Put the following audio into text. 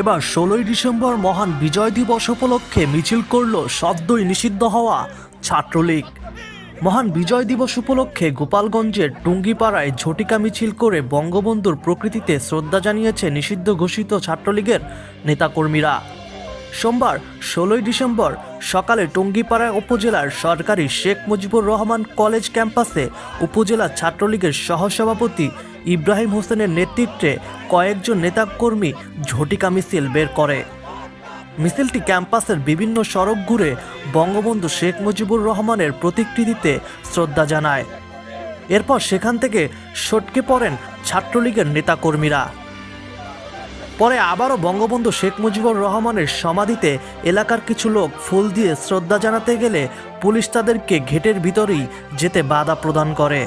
এবার ষোলোই ডিসেম্বর মহান বিজয় দিবস উপলক্ষে মিছিল করল সদ্যই নিষিদ্ধ হওয়া ছাত্রলীগ। মহান বিজয় দিবস উপলক্ষে গোপালগঞ্জের টুঙ্গিপাড়ায় ঝটিকা মিছিল করে বঙ্গবন্ধুর প্রকৃতিতে শ্রদ্ধা জানিয়েছে নিষিদ্ধ ঘোষিত ছাত্রলীগের নেতাকর্মীরা। সোমবার, ষোলোই ডিসেম্বর, সকালে টুঙ্গিপাড়া উপজেলার সরকারি শেখ মুজিবুর রহমান কলেজ ক্যাম্পাসে উপজেলা ছাত্রলীগের সহসভাপতি ইব্রাহিম হোসেনের নেতৃত্বে কয়েকজন নেতাকর্মী ঝটিকা মিছিল বের করে। মিছিলটি ক্যাম্পাসের বিভিন্ন সড়ক ঘুরে বঙ্গবন্ধু শেখ মুজিবুর রহমানের প্রতিকৃতিতে শ্রদ্ধা জানায়। এরপর সেখান থেকে সটকে পড়েন ছাত্রলীগের নেতাকর্মীরা। পরে আবারও বঙ্গবন্ধু শেখ মুজিবুর রহমানের সমাধিতে এলাকার কিছু লোক ফুল দিয়ে শ্রদ্ধা জানাতে গেলে পুলিশ তাদেরকে ঘেটের ভিতরেই যেতে বাধা প্রদান করে।